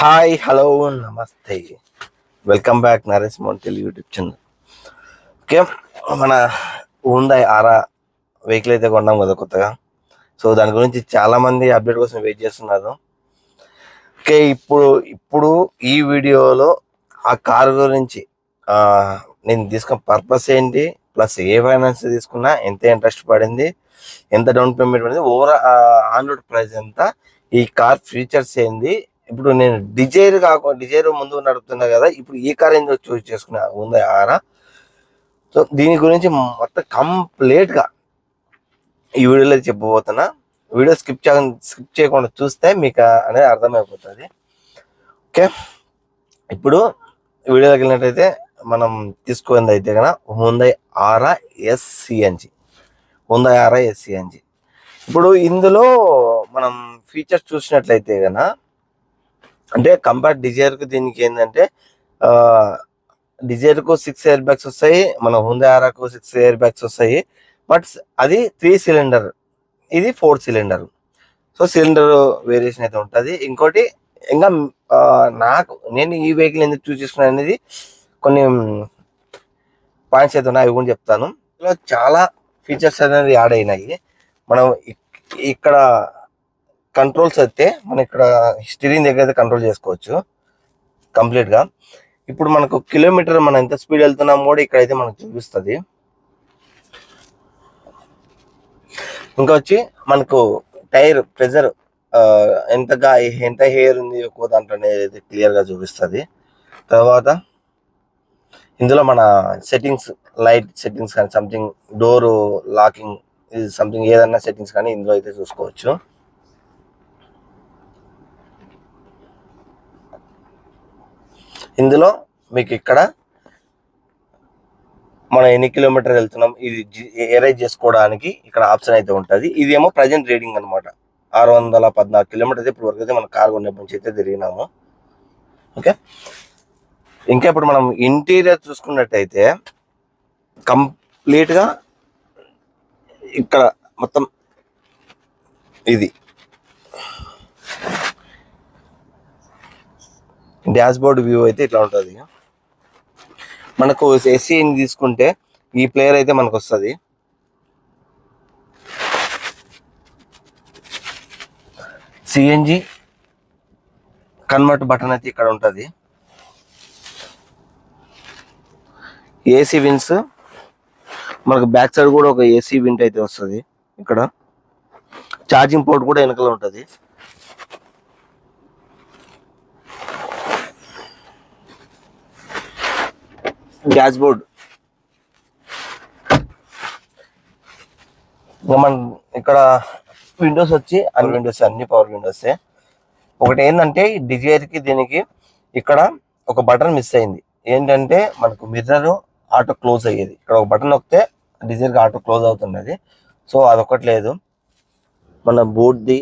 Hi hello నమస్తే. Welcome back Naresh Mon Telugu YouTube channel. Okay మన ఉందా ఆరా vehicle అయితే కొన్నాం కదా కొత్తగా. సో దాని గురించి చాలా మంది అప్డేట్ కోసం వెయిట్ చేస్తున్నారు. ఓకే ఇప్పుడు ఇప్పుడు ఈ వీడియోలో ఆ కారు గురించి నేను తీసుకున్న పర్పస్ ఏంటి? ప్లస్ ఏ ఫైనాన్స్ తీసుకున్నా ఎంత ఇంట్రెస్ట్ పడింది? ఎంత డౌన్ పేమెంట్ పడింది? ఓవర్ ఆన్ రోడ్ ప్రైస్ ఎంత? ఈ కార్ ఫీచర్స్ ఏంది? ఇప్పుడు నేను డిజైర్ కాకుండా డిజైర్ ముందు నడుపుతున్నా కదా ఇప్పుడు ఈ కార్ ఏందో చూస్ చేసుకున్నా? ఉందా ఆరా? సో దీని గురించి మొత్తం కంప్లీట్గా ఈ వీడియోలో చెప్పబోతున్నా. వీడియో స్కిప్ చే స్కిప్ చేయకుండా చూస్తే మీకు అనేది అర్థమైపోతుంది. ఓకే? ఇప్పుడు వీడియోలోకి వెళ్ళినట్టయితే మనం తీసుకున్నది అయితే కనుక హుందై ఆరా ఎస్సిఎన్జి హుందై ఆరా ఎస్సిఎన్జి ఇప్పుడు ఇందులో మనం ఫీచర్స్ చూసినట్లయితే కనుక అంటే కంపేర్ డిజైర్కు దీనికి ఏంటంటే డిజైర్కు సిక్స్ ఎయిర్ బ్యాగ్స్ వస్తాయి మన హుందా ఆరాకు సిక్స్ ఎయిర్ బ్యాగ్స్ వస్తాయి బట్ అది త్రీ సిలిండర్ ఇది four cylinder. So cylinder variation అయితే ఉంటుంది. ఇంకోటి ఇంకా నాకు నేను ఈ వెహికల్ ఎందుకు చూస్ చేసుకున్నాను అనేది కొన్ని పాయింట్స్ అయితే ఉన్నాయి అవి కూడా చెప్తాను. ఇలా చాలా ఫీచర్స్ అనేది యాడ్ అయినాయి. మనం ఇక్కడ కంట్రోల్స్ అయితే మనం ఇక్కడ స్టీరింగ్ దగ్గర అయితే కంట్రోల్ చేసుకోవచ్చు. కంప్లీట్గా ఇప్పుడు మనకు కిలోమీటర్ మనం ఎంత స్పీడ్ వెళ్తున్నాం కూడా ఇక్కడైతే మనకు చూపిస్తుంది. ఇంకా వచ్చి మనకు టైర్ ప్రెజర్ ఎంతగా ఎంత హెయిర్ ఉంది ఎక్కువ దాంట్లో అనేది క్లియర్గా చూపిస్తుంది. తర్వాత ఇందులో మన సెట్టింగ్స్ లైట్ సెట్టింగ్స్ కానీ సంథింగ్ డోర్ లాకింగ్ ఇది సంథింగ్ ఏదన్నా సెట్టింగ్స్ కానీ ఇందులో అయితే చూసుకోవచ్చు. ఇందులో మీకు ఇక్కడ మనం ఎన్ని కిలోమీటర్ వెళ్తున్నాం ఇది ఎరైజ్ చేసుకోవడానికి ఇక్కడ ఆప్షన్ అయితే ఉంటుంది. ఇది ఏమో ప్రజెంట్ రీడింగ్ అనమాట ఆరు వందల పద్నాలుగు కిలోమీటర్ ఇప్పుడు వరకు అయితే మనం కార్ కొన్నప్పటి నుంచి అయితే తిరిగినాము. ఓకే ఇంకా ఇప్పుడు మనం ఇంటీరియర్ చూసుకున్నట్టయితే కంప్లీట్గా ఇక్కడ మొత్తం ఇది డాష్ బోర్డ్ వ్యూ అయితే ఇట్లా ఉంటుంది. మనకు ఏసీ తీసుకుంటే ఈ ప్లేయర్ అయితే మనకు వస్తుంది సిఎన్జి కన్వర్ట్ బటన్ అయితే ఇక్కడ ఉంటుంది. ఏసీ విన్స్ మనకు బ్యాక్ సైడ్ కూడా ఒక ఏసీ వింట్ అయితే వస్తుంది ఇక్కడ. ఛార్జింగ్ పోర్ట్ కూడా వెనకలో ఉంటుంది. డాష్ బోర్డ్ మనం ఇక్కడ విండోస్ వచ్చి అన్ని విండోస్ అన్ని పవర్ విండోస్. ఒకటి ఏంటంటే డిజైర్కి దీనికి ఇక్కడ ఒక బటన్ మిస్ అయింది. ఏంటంటే మనకు మిర్రర్ ఆటో క్లోజ్ అయ్యేది. ఇక్కడ ఒక బటన్ నొక్కితే డిజైర్కి ఆటో క్లోజ్ అవుతున్నది. సో అదొకటి లేదు. మన బోర్డ్ది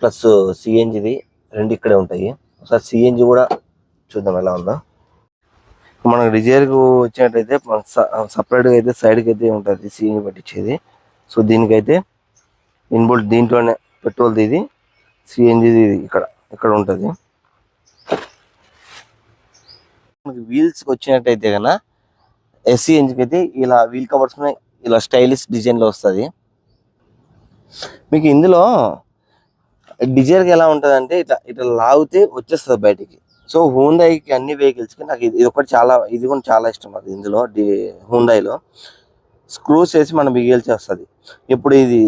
ప్లస్ సిఎన్జిది రెండు ఇక్కడే ఉంటాయి. ఒకసారి సిఎన్జి కూడా చూద్దాం ఎలా ఉందో. మనకు డిజైర్కు వచ్చినట్టయితే సపరేట్గా అయితే సైడ్కి అయితే ఉంటుంది సీని పట్టించేది సో దీనికైతే ఇన్బుల్ట్ దీంట్లోనే పెట్రోల్ ఇది సిఎన్జి ఇక్కడ ఇక్కడ ఉంటుంది. మనకి వీల్స్కి వచ్చినట్టయితే కన్నా ఎస్సీఎన్జికి అయితే ఇలా వీల్ కవర్స్ ఇలా స్టైలిష్ డిజైన్లో వస్తుంది. మీకు ఇందులో డిజైర్ ఎలా ఉంటుంది అంటే ఇట్లా ఇట్లా లాగితే వచ్చేస్తుంది బయటికి. సో హూందాయికి అన్ని వెహికల్స్కి నాకు ఇది ఇది ఒకటి చాలా ఇది కూడా చాలా ఇష్టం నాకు ఇందులో డి హూందాయిలో. స్క్రూస్ వేసి మనం బిగిల్చి వస్తుంది. ఇప్పుడు ఇది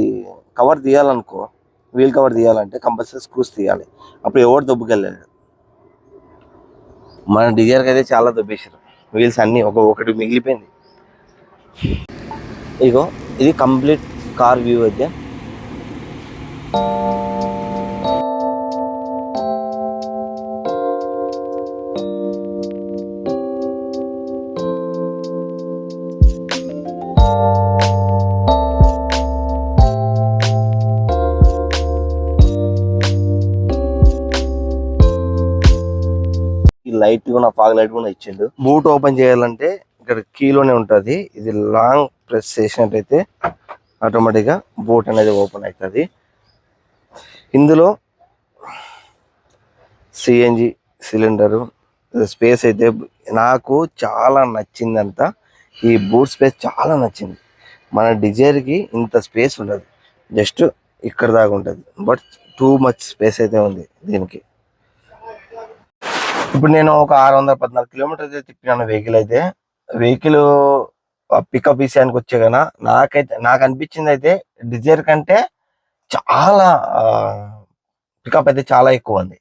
కవర్ తీయాలనుకో వీల్ కవర్ తీయాలంటే కంపల్సరీ స్క్రూస్ తీయాలి. అప్పుడు ఎవరు దొబ్బకెళ్ళాడు మన డిజైర్కి అయితే చాలా దొబ్బేసారు వీల్స్ అన్నీ ఒక ఒకటి మిగిలిపోయింది. ఇగో ఇది కంప్లీట్ కార్ వ్యూ అయితే. లైట్ కూడా ఫాగ్ లైట్ కూడా ఇచ్చిండు. బూట్ ఓపెన్ చేయాలంటే ఇక్కడ కీలోనే ఉంటుంది. ఇది లాంగ్ ప్రెస్ చేసినట్టయితే ఆటోమేటిక్గా బూట్ అనేది ఓపెన్ అవుతుంది ఇందులో సిఎన్జి సిలిండరు. స్పేస్ అయితే నాకు చాలా నచ్చిందంతా ఈ బూట్ స్పేస్ చాలా నచ్చింది. మన డిజైర్కి ఇంత స్పేస్ ఉండదు. జస్ట్ ఇక్కడ దాకా ఉంటుంది. బట్ టూ మచ్ స్పేస్ అయితే ఉంది దీనికి. ఇప్పుడు నేను ఒక ఆరు వందల పద్నాలుగు కిలోమీటర్స్ అయితే తిప్పినాను వెహికల్ అయితే. వెహికల్ పికప్ విషయానికి వచ్చే కన్నా నాకైతే నాకు అనిపించింది అయితే డిజైర్ కంటే చాలా పికప్ అయితే చాలా ఎక్కువ ఉంది.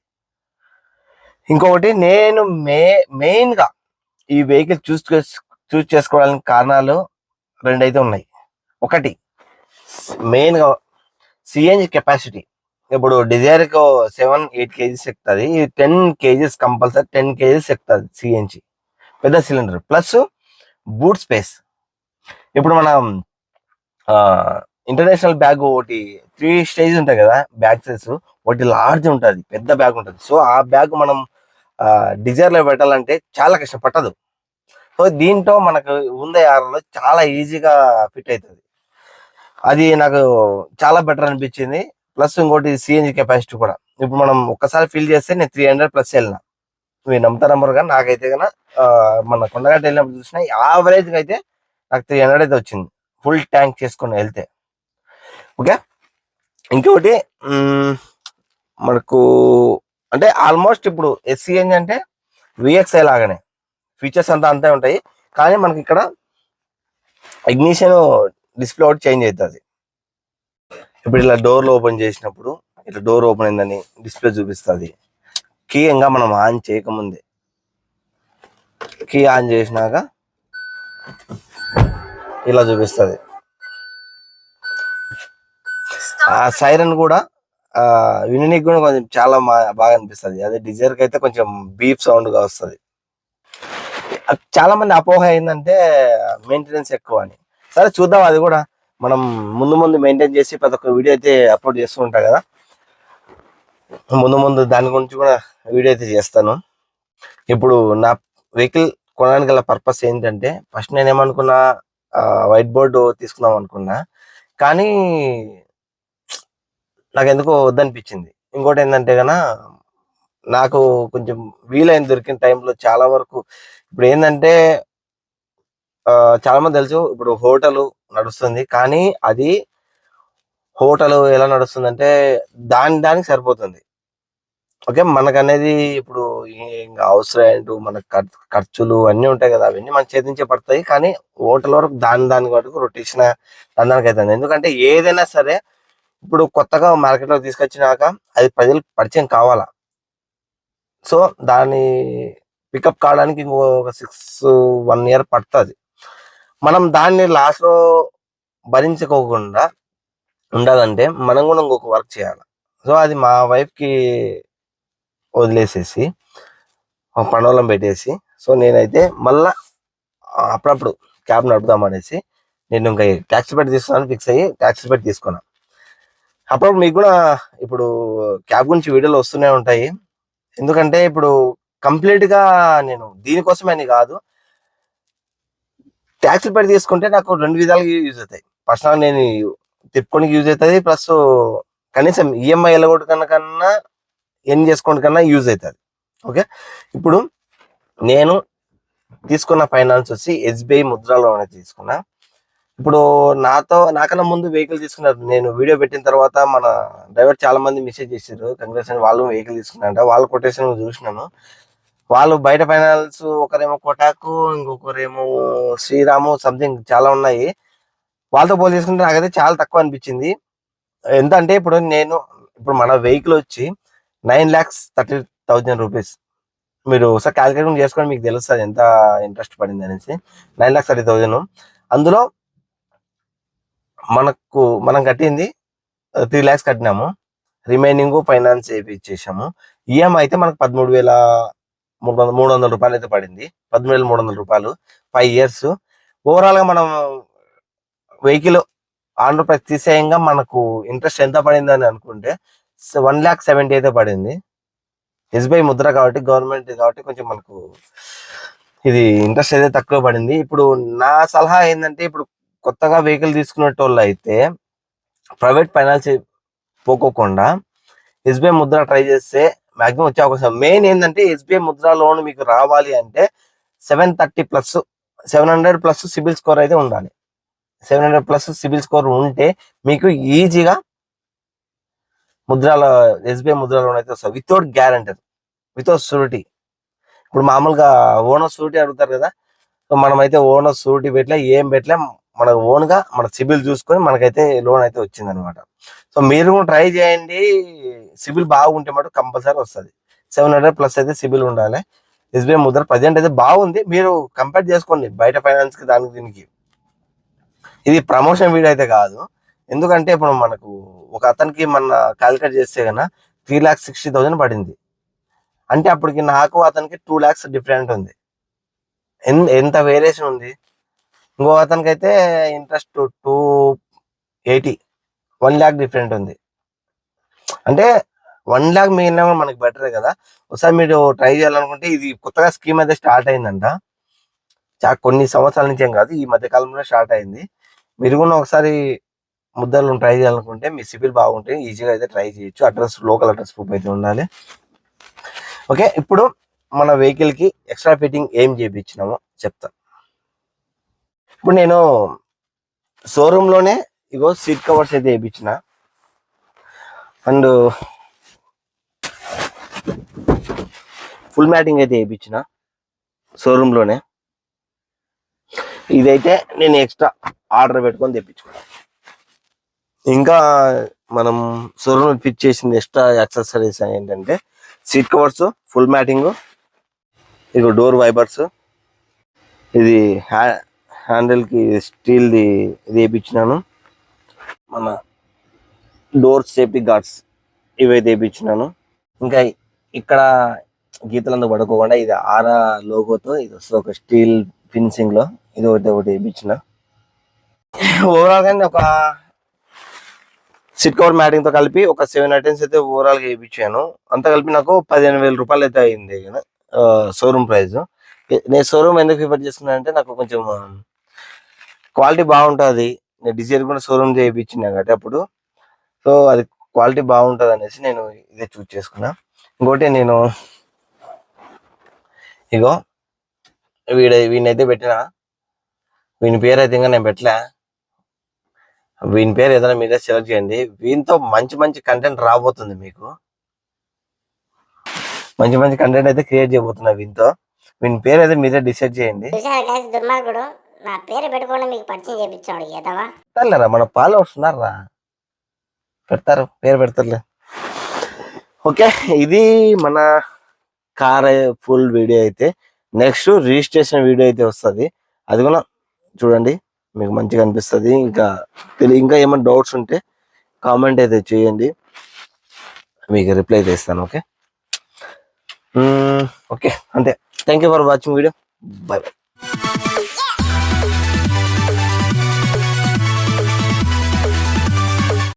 ఇంకొకటి నేను మే మెయిన్గా ఈ వెహికల్ చూస్ చూస్ చేసుకోవడానికి కారణాలు రెండైతే ఉన్నాయి. ఒకటి మెయిన్గా సిఎన్జి కెపాసిటీ ఇప్పుడు డిజైర్కి సెవెన్ ఎయిట్ కేజీస్ ఎక్కుతుంది. Ten kgs compulsory ten kgs ఎక్కుతుంది సిఎన్జి పెద్ద సిలిండర్. Plus boot space. ఇప్పుడు మనం ఇంటర్నేషనల్ బ్యాగ్ ఒకటి త్రీ స్టేజ్ ఉంటాయి కదా బ్యాగ్ సైజ్ ఒకటి లార్జ్ ఉంటుంది పెద్ద బ్యాగ్ ఉంటుంది. సో ఆ బ్యాగ్ మనం డిజైర్లో పెట్టాలంటే చాలా కష్టం పట్టదు సో దీంట్లో మనకు ఉందే ఆరులో చాలా ఈజీగా ఫిట్ అవుతుంది అది నాకు చాలా బెటర్ అనిపించింది. ప్లస్ ఇంకోటి సిఎన్జి కెపాసిటీ కూడా. ఇప్పుడు మనం ఒక్కసారి ఫిల్ చేస్తే నేను త్రీ హండ్రెడ్ ప్లస్ వెళ్ళిన. మీరు నమ్ముతారమ్మరు కానీ నాకైతే కన్నా మన కొండగట్ట వెళ్ళినప్పుడు చూసిన యావరేజ్గా అయితే నాకు త్రీ హండ్రెడ్ అయితే వచ్చింది. ఫుల్ ట్యాంక్ చేసుకుని వెళ్తే. ఓకే ఇంకొకటి మనకు అంటే ఆల్మోస్ట్ ఇప్పుడు ఎస్సీఎన్ అంటే విఎక్స్ఐ లాగానే. ఫీచర్స్ అంతా అంతే ఉంటాయి. కానీ మనకి ఇక్కడ ఇగ్నిషన్ డిస్ప్లే ఒకటి చేంజ్ అవుతుంది. ఇప్పుడు ఇలా డోర్లు ఓపెన్ చేసినప్పుడు ఇట్లా డోర్ ఓపెన్ అయిందని డిస్ప్లే చూపిస్తుంది. కీ ఇంకా మనం ఆన్ చేయకముందే. కీ ఆన్ చేసినాక ఇలా చూపిస్తుంది. ఆ సైరన్ కూడా ఆ విననీకి కూడా కొంచెం చాలా బాగా అనిపిస్తుంది. అదే డిజైర్కి అయితే కొంచెం బీప్ సౌండ్గా వస్తుంది. చాలా మంది అపోహ ఏంటంటే మెయింటెనెన్స్ ఎక్కువ అని. సరే చూద్దాం అది కూడా. మనం ముందు ముందు మెయింటైన్ చేసి ప్రతి ఒక్క వీడియో అయితే అప్లోడ్ చేస్తూ ఉంటా కదా. ముందు ముందు దాని గురించి కూడా వీడియో అయితే చేస్తాను. ఇప్పుడు నా వెహికల్ కొనడానికి గల పర్పస్ ఏంటంటే ఫస్ట్ నేను ఏమనుకున్నా వైట్ బోర్డు తీసుకుందాం అనుకున్నా. కానీ నాకు ఎందుకో వద్దనిపించింది. ఇంకోటి ఏంటంటే కన్నా నాకు కొంచెం వీలైన దొరికిన టైంలో చాలా వరకు ఇప్పుడు ఏంటంటే చాలా మంది తెలుసు ఇప్పుడు హోటల్ నడుస్తుంది కానీ అది హోటల్ ఎలా నడుస్తుంది అంటే దాని దానికి సరిపోతుంది. ఓకే మనకనేది ఇప్పుడు ఈ- ఇంకా అవసరం రెంట్ మన ఖర్చులు అన్నీ ఉంటాయి కదా అవన్నీ మన చేతి నుంచే పడతాయి కానీ హోటల్ వరకు దాని దాని వరకు రొటేషన్ దాని దానికి అవుతుంది ఎందుకంటే ఏదైనా సరే ఇప్పుడు కొత్తగా మార్కెట్లో తీసుకొచ్చినాక అది ప్రజలు పరిచయం కావాలా? సో దాన్ని పికప్ కావడానికి ఇంకో సిక్స్ వన్ ఇయర్ పడుతుంది. మనం దాన్ని లాస్ట్లో భరించుకోకుండా ఉండాలంటే మనం కూడా ఇంకొక వర్క్ చేయాలి. సో అది మా వైఫ్కి వదిలేసేసి ఒక పనోళ్ళం పెట్టేసి సో నేనైతే మళ్ళా అప్పుడప్పుడు క్యాబ్ నడుపుదాం అనేసి నేను ఇంకా ట్యాక్సీ పెట్టి తీసుకున్నాను ఫిక్స్ అయ్యి ట్యాక్సీ పెట్టి తీసుకున్నాను అప్పుడప్పుడు మీకు కూడా ఇప్పుడు క్యాబ్ గురించి వీడియోలు వస్తూనే ఉంటాయి. ఎందుకంటే ఇప్పుడు కంప్లీట్గా నేను దీనికోసమే అని కాదు ట్యాక్సీ పెట్టి తీసుకుంటే నాకు రెండు విధాలుగా యూజ్ అవుతాయి. పర్సనల్ నేను తిప్పుకోనికి యూజ్ అవుతుంది ప్లస్ కనీసం ఈఎంఐ వెళ్ళగొట్టుకున్న కన్నా ఏం చేసుకోండి కన్నా యూజ్ అవుతుంది. ఓకే ఇప్పుడు నేను తీసుకున్న ఫైనాన్స్ వచ్చి ఎస్బీఐ ముద్రలోనే తీసుకున్నా. ఇప్పుడు నాతో నాకన్నా ముందు వెహికల్ తీసుకున్నారు. నేను వీడియో పెట్టిన తర్వాత మన డ్రైవర్ చాలా మంది మెసేజ్ చేశారు కంగ్రెస్ వాళ్ళు వెహికల్ తీసుకున్నారంట. వాళ్ళ కొటేషన్ చూసినాను. వాళ్ళు బయట ఫైనాన్స్ ఒకరేమో కోటాకు ఇంకొకరేమో శ్రీరాము సంథింగ్ చాలా ఉన్నాయి. వాళ్ళతో పోల్ చేసుకుంటే నాకైతే చాలా తక్కువ అనిపించింది. ఎంత అంటే ఇప్పుడు నేను ఇప్పుడు మన వెహికల్ వచ్చి nine lakhs thirty thousand rupees మీరు ఒకసారి క్యాల్కులేషన్ చేసుకొని మీకు తెలుస్తుంది ఎంత ఇంట్రెస్ట్ పడింది అనేసి. నైన్ ల్యాక్స్ థర్టీ థౌజండ్ అందులో మనకు మనం కట్టింది త్రీ ల్యాక్స్ కట్టినాము. రిమైనింగ్ ఫైనాన్స్ ఇచ్చేసాము ఈఎంఐ అయితే మనకు పదమూడు వేల మూడు వందల మూడు వందల రూపాయలు అయితే పడింది. పదమూడు వేల మూడు వందల రూపాయలు. ఫైవ్ ఇయర్స్ ఓవరాల్గా మనం వెహికల్ ఆంధ్రప్రదేశ్ తీసేయంగా మనకు ఇంట్రెస్ట్ ఎంత పడింది అని అనుకుంటే వన్ ల్యాక్ సెవెంటీ అయితే పడింది. ఎస్బీఐ ముద్ర కాబట్టి గవర్నమెంట్ కాబట్టి కొంచెం మనకు ఇది ఇంట్రెస్ట్ అయితే తక్కువ పడింది. ఇప్పుడు నా సలహా ఏంటంటే ఇప్పుడు కొత్తగా వెహికల్ తీసుకునేటోళ్ళు అయితే ప్రైవేట్ ఫైనాన్స్ పోకోకుండా ఎస్బీఐ ముద్ర ట్రై చేస్తే మాక్సిమం వచ్చే అవకాశం. మెయిన్ ఏంటంటే ఎస్బీఐ ముద్ర లోన్ మీకు రావాలి అంటే seven thirty plus seven hundred plus CIBIL score అయితే ఉండాలి. Seven hundred plus CIBIL score ఉంటే మీకు ఈజీగా ముద్రాల ఎస్బీఐ ముద్ర లోన్ అయితే వస్తుంది. వితౌట్ గ్యారంటర్ వితౌట్ షూరిటీ ఇప్పుడు మామూలుగా ఓనర్ షూరిటీ అడుగుతారు కదా సో మనమైతే ఓనర్ షూరిటీ పెట్టలే ఏం పెట్టలే మనకు ఓన్గా మన సిబిల్ చూసుకొని మనకైతే లోన్ అయితే వచ్చింది అనమాట సో మీరు కూడా ట్రై చేయండి. సిబిల్ బాగుంటే మటు కంపల్సరీ వస్తుంది. సెవెన్ హండ్రెడ్ ప్లస్ అయితే సిబిల్ ఉండాలి. ఎస్బీఐ ముద్ర ప్రజెంట్ అయితే బాగుంది. మీరు కంపేర్ చేసుకోండి బయట ఫైనాన్స్కి దానికి దీనికి. ఇది ప్రమోషన్ వీడియో అయితే కాదు. ఎందుకంటే ఇప్పుడు మనకు ఒక అతనికి మన క్యాలిక్యులేట్ చేస్తే కన్నా త్రీ ల్యాక్స్ సిక్స్టీ థౌసండ్ పడింది. అంటే అప్పటికి నాకు అతనికి టూ ల్యాక్స్ డిఫరెంట్ ఉంది. ఎంత వేరియేషన్ ఉంది? ఇంకో అతనికి అయితే interest two eighty one lakh different ఉంది. అంటే వన్ ల్యాక్ మిగిలిన మనకి బెటరే కదా. ఒకసారి మీరు ట్రై చేయాలనుకుంటే ఇది కొత్తగా స్కీమ్ అయితే స్టార్ట్ అయిందంట. చా- కొన్ని సంవత్సరాల నుంచి ఏం కాదు ఈ మధ్య కాలంలో స్టార్ట్ అయింది. మీరు కూడా ఒకసారి ముద్దలు ట్రై చేయాలనుకుంటే మీ సిబిల్ బాగుంటే ఈజీగా అయితే ట్రై చేయొచ్చు. అడ్రస్ లోకల్ అడ్రస్ ప్రూఫ్ అయితే ఉండాలి. ఓకే ఇప్పుడు మన వెహికల్కి ఎక్స్ట్రా ఫిట్టింగ్ ఏం చేయించినామో చెప్తా. ఇప్పుడు నేను షోరూంలోనే ఇగో సీట్ కవర్స్ అయితే వేయించిన. అండ్ ఫుల్ మ్యాటింగ్ అయితే వేయించిన షోరూంలోనే ఇదైతే నేను ఎక్స్ట్రా ఆర్డర్ పెట్టుకొని తెప్పించుకున్నాను ఇంకా మనం షోరూమ్ ఫిట్ చేసిన ఎక్స్ట్రా యాక్సెసరీస్ ఏంటంటే సీట్ కవర్స్ ఫుల్ మ్యాటింగ్ ఇక డోర్ వైబర్స్ ఇది హ్యాండిల్కి హ్యాండిల్కి ఇది వేయించినాను మన డోర్ సేఫ్టీ గార్డ్స్ ఇవే వేయించినాను ఇంకా ఇక్కడ గీతలంతా పడుకోకుండా ఇది ఆరా లోగోతో ఇది వస్తుంది ఒక స్టీల్ ఫినిషింగ్లో ఇది ఒకటి ఒకటి వేయించిన ఓవరాల్గా ఒక సిట్ కవర్ మ్యాటింగ్తో కలిపి ఒక సెవెన్ ఐటమ్స్ అయితే ఓవరాల్గా వేయించాను అంతా కలిపి నాకు పదిహేను వేల రూపాయలు అయితే అయింది. షోరూమ్ ప్రైస్ నేను షోరూమ్ ఎందుకు ప్రిఫర్ చేస్తున్నాను అంటే నాకు కొంచెం క్వాలిటీ బాగుంటుంది. నేను డిజైన్ కూడా షోరూమ్ చేయించిన కాబట్టి అప్పుడు. సో అది క్వాలిటీ బాగుంటుంది అనేసి నేను ఇదే చూస్ చేసుకున్నా. ఇంకోటి నేను ఇగో వీడ వీడినైతే పెట్టిన. వీని పేరు అయితే ఇంకా నేను పెట్టలే. వీని పేరు ఏదైనా మీరే సెలెక్ట్ చేయండి. వీనితో మంచి మంచి కంటెంట్ రాబోతుంది మీకు. మంచి మంచి కంటెంట్ అయితే క్రియేట్ చేయబోతున్నా వీనితో. వీని పేరు అయితే మీరే డిసైడ్ చేయండి. దుర్మార్గుడు. నా పేరు పెట్టుకొని మీకు పరిచయం చేపించాడు ఎదవా పెడతారులేరా మన ఫాలోవర్స్ ఉన్నారా పెడతారు పేరు పెడతారులే. ఓకే ఇది మన కార్ ఫుల్ వీడియో అయితే. నెక్స్ట్ రిజిస్ట్రేషన్ వీడియో అయితే వస్తుంది. అది కూడా చూడండి మీకు మంచిగా అనిపిస్తుంది. ఇంకా తెలి- ఇంకా ఏమైనా డౌట్స్ ఉంటే కామెంట్ అయితే చేయండి. మీకు రిప్లై అయితే ఇస్తాను ఓకే ఓకే అంతే. Thank you for watching video bye bye